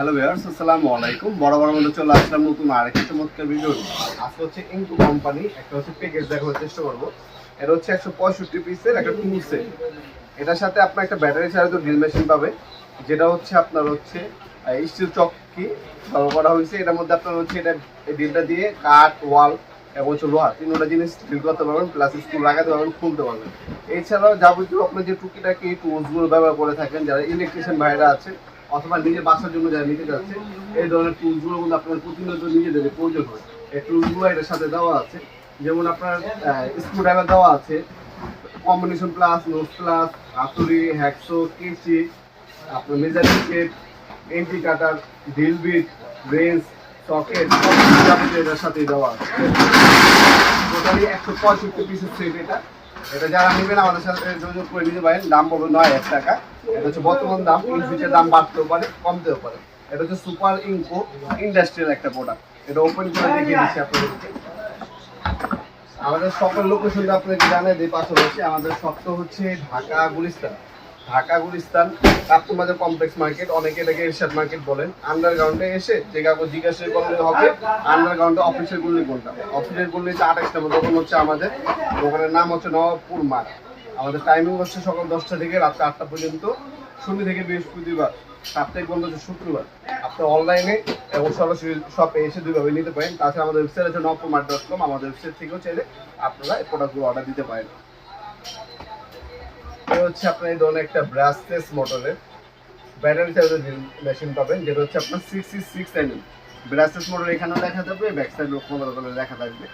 Hello viewers আসসালামু আলাইকুম। বড় বড় মধ্যে চলে আসলাম নতুন আরেকটি চমৎকার ভিডিও আজকে হচ্ছে ইনকু কোম্পানি একটা হচ্ছে প্যাকেজ দেখানোর চেষ্টা করব। এটা হচ্ছে একশো পঁয়ষট্টি পিসের একটা টু সেট এটার সাথে আপনার একটা ব্যাটারি চালিত ড্রিল মেশিন পাবে। যেটা হচ্ছে আপনার হচ্ছে স্টিল চক্কি ব্যবহার করা হয়েছে। এটার মধ্যে আপনার হচ্ছে এটা, এই ড্রিলটা দিয়ে কাঠ ওয়াল এবং হচ্ছে লোহা, তিনটা জিনিস ড্রিল করতে পারবেন প্লাস স্কুল লাগাতে পারবেন, খুলতে পারবেন। এছাড়াও যাবতীয় আপনার যে টুকিটাকি টুলসগুলো ব্যবহার করে থাকেন, যারা ইলেকট্রিশিয়ান ভাইরা আছে অথবা নিজের বাসার জন্য যারা নিতে যাচ্ছে, এই ধরনের টুলসগুলো কিন্তু আপনার প্রতিনিয়ত নিজেদের প্রয়োজন হয়। এই টুলসগুলো এটার সাথে দেওয়া আছে। যেমন আপনার স্ক্রু ড্রাইভার দেওয়া আছে। কম্বিনেশন প্লাস নোট প্লাস হাতুড়ি হ্যাকসো কেচি, আপনার measuring tape anti cutter drill bit wrench socket এটার সাথেই দেওয়া আছে। টোটালি একশো পঁয়ষট্টি পিসের সেট এটা। এটা যারা নেবেন আমাদের সাথে যোগাযোগ করে নিতে পারেন, দাম পড়বে নয় এক টাকা। এটা হচ্ছে বর্তমান দাম ইন ফিউচার দাম বাড়তেও পারে, কমতেও পারে। এটা হচ্ছে সুপার ইনকো ইন্ডাস্ট্রিয়াল একটা প্রোডাক্ট এটা ওপেন করে দেখিয়ে দিচ্ছি আপনাদেরকে। আমাদের সকল লোকেশনটা আপনাকে জানাই দিই, পাশাপাশি আমাদের সপ্তাহ হচ্ছে ঢাকা, গুলিস্তান। ঢাকা, গুলিস্তান, কাপ্তুমাদের কমপ্লেক্স মার্কেট অনেকে এটাকে এরশাদ মার্কেট বলেন। আন্ডারগ্রাউন্ডে এসে যে কাউকে জিজ্ঞাসা করলে হবে আন্ডারগ্রাউন্ডে অফিসের গুলি কোনটা? অফিসের গুলিতে আঠাশটা দোকান হচ্ছে আমাদের। দোকানের নাম হচ্ছে নবাবপুর মাঠ। আমাদের টাইমিং হচ্ছে সকাল দশটা থেকে রাত্রে আটটা পর্যন্ত। শনি থেকে বৃহস্পতিবার, সাপ্তাহিক বন্ধ হচ্ছে শুক্রবার। আপনার অনলাইনে এবং সরাসরি শপে এসে দুইভাবে নিতে পারেন। তাছাড়া আমাদের ওয়েবসাইট আছে নবপুর মাঠ ডট কম আমাদের ওয়েবসাইট থেকেও চাইলে আপনারা এই প্রোডাক্টগুলো অর্ডার দিতে পারেন। এটা হচ্ছে আপনার এই একটা ব্রাসলেস মোটরের ব্যাটারি চার্জার মেশিন পাবেন, যেটা হচ্ছে আপনার six six six MM brushless motor এখানেও দেখা যাবে ব্যাক সাইড দেখা থাকবে।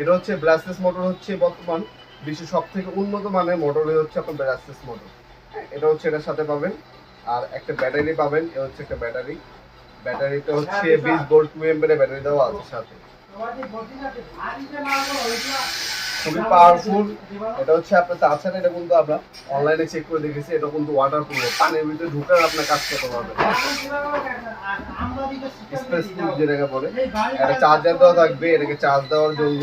এটা হচ্ছে ব্রাসলেস মোটর হচ্ছে বর্তমান বিশ্বের সব থেকে উন্নত মানের মোটর হচ্ছে আপনার ব্রাসলেস মোটর এটা হচ্ছে এটার সাথে পাবেন। আর একটা ব্যাটারি পাবেন এটা হচ্ছে একটা ব্যাটারি ব্যাটারিটা হচ্ছে বিশ ভোল্ট টু এম্পের ব্যাটারি দেওয়া আছে সাথে। খুবই পাওয়ারফুল এটা হচ্ছে আপনার তাছাড়া এটা কিন্তু আমরা অনলাইনে চেক করে দেখেছি, এটা কিন্তু ওয়াটার প্রুফ পানির ভিতরে ঢুকার আপনার কাজ করতে পারবে স্পেস যেটাকে বলে একটা চার্জার দেওয়া থাকবে, এটাকে চার্জ দেওয়ার জন্য।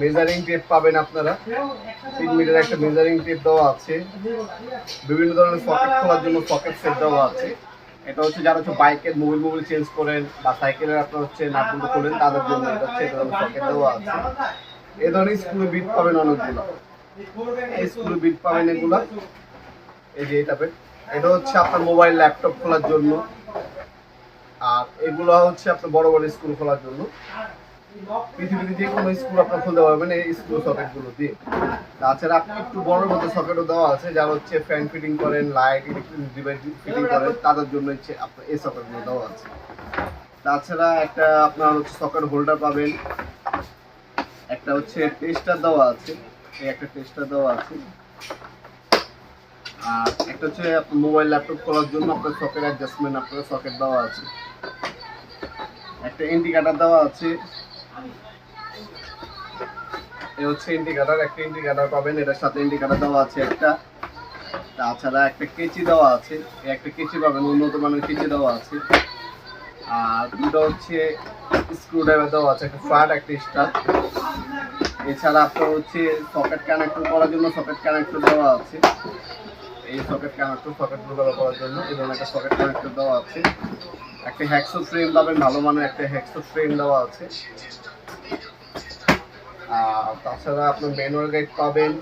মেজারিং টেপ পাবেন আপনারা। তিন মিটার একটা মেজারিং টেপ দেওয়া আছে। বিভিন্ন ধরনের সকেট খোলার জন্য সকেট সেট দেওয়া আছে। এটা হচ্ছে যারা হচ্ছে বাইকের মোবাইল মোবাইল চেঞ্জ করেন বা সাইকেলের আপনার হচ্ছে নাটবন্ধ করেন, তাদের জন্য এটা হচ্ছে এটা পকেট দেওয়া আছে। এ ধরনের স্কুলে বিট পাবেন অনেকগুলো। এই স্কুলে বিট পাবেন এগুলো। এই যে এটা এটা হচ্ছে আপনার মোবাইল ল্যাপটপ খোলার জন্য। আর এগুলো হচ্ছে আপনার বড় বড় স্কুল খোলার জন্য। পৃথিবীতে যে কোনো স্ক্রু আপনার খুলতে পারবেন এই স্ক্রু সকেটগুলো দিয়ে। তাছাড়া আপনি একটু বড় মতো সকেটও দেওয়া আছে, যারা হচ্ছে ফ্যান ফিটিং করেন লাইট ইলেকট্রিক ফিটিং করেন, তাদের জন্য হচ্ছে আপনার এই সকেটগুলো দেওয়া আছে। তাছাড়া একটা আপনার হচ্ছে সকেট হোল্ডার পাবেন, একটা হচ্ছে টেস্টার দেওয়া আছে, এই একটা টেস্টার দেওয়া আছে। আর একটা হচ্ছে আপনার মোবাইল ল্যাপটপ করার জন্য আপনার সকেট অ্যাডজাস্টমেন্ট আপনার সকেট দেওয়া আছে। একটা ইন্ডিকেটার দেওয়া আছে এই হচ্ছে একটা এটার সাথে দেওয়া আছে একটা। তাছাড়া একটা দেওয়া আছে একটা উন্নত মানের দেওয়া আছে। আর দুটো হচ্ছে দেওয়া আছে, একটা ফ্ল্যাট একটা স্টার এছাড়া আপনার হচ্ছে সকেট কানেক্টর করার জন্য সকেট কানেক্টর দেওয়া আছে। এই সকেট কানেক্টর সকেটগুলো ব্যবহার করার জন্য এই ধরনের একটা সকেট কানেক্টর দেওয়া আছে। একটা হ্যাক্সো ফ্রেম পাবেন, ভালো মানের একটা হ্যাক্সো ফ্রেম দেওয়া আছে। আর তাছাড়া আপনার ম্যানুয়াল গাইড পাবেন।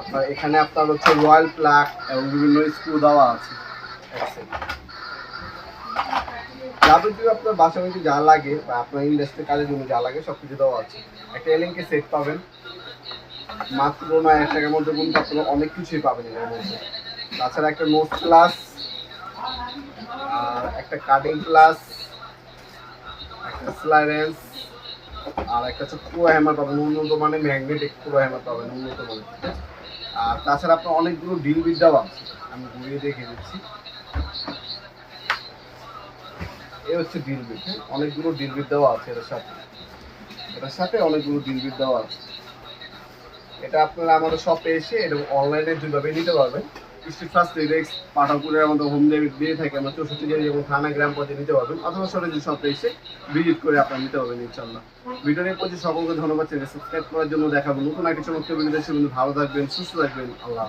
আপনার এখানে আপনার হচ্ছে রয়্যাল প্লাগ এবং বিভিন্ন স্ক্রু দেওয়া আছে। যাবতীয় আপনার বাসা যা লাগে বা আপনার ইন্ডাস্ট্রি কাজের জন্য যা লাগে সব কিছু দেওয়া আছে। একটা এলিংকে সেট পাবেন। মাত্র নয়, এক টাকার মধ্যে কিন্তু আপনারা অনেক কিছুই পাবেন এর মধ্যে। তাছাড়া একটা নোট আর একটা কাটিং প্লাস একটা স্লাইরেন্স আর একটা হচ্ছে পুরো হ্যামার পাবেন, উন্নত মানে ম্যাগনেটিক পুরো হ্যামার পাবেন, উন্নত মানে আর তাছাড়া আপনার অনেকগুলো ডিল বিট দেওয়া আছে আমি ঘুরিয়ে দেখে দিচ্ছি। এই হচ্ছে ডিল বিট অনেকগুলো ডিল বিট দেওয়া আছে এটার সাথে। এটার সাথে অনেকগুলো ডিল বিট দেওয়া আছে এটা আপনারা আমাদের শপে এসে এটা অনলাইনে দুইভাবে নিতে পারবেন। ফার্স্ট আমাদের হোম ডেলিভারি দিয়ে থাকে আমরা যেমন থানা গ্রাম পর্যায়ে নিতে পারবেন। অথবা এসে করে আপনারা নিতে ইনশাল্লাহ ভিডিওর প্রতি সকলকে ধন্যবাদ করার জন্য ভালো থাকবেন, সুস্থ থাকবেন, আল্লাহ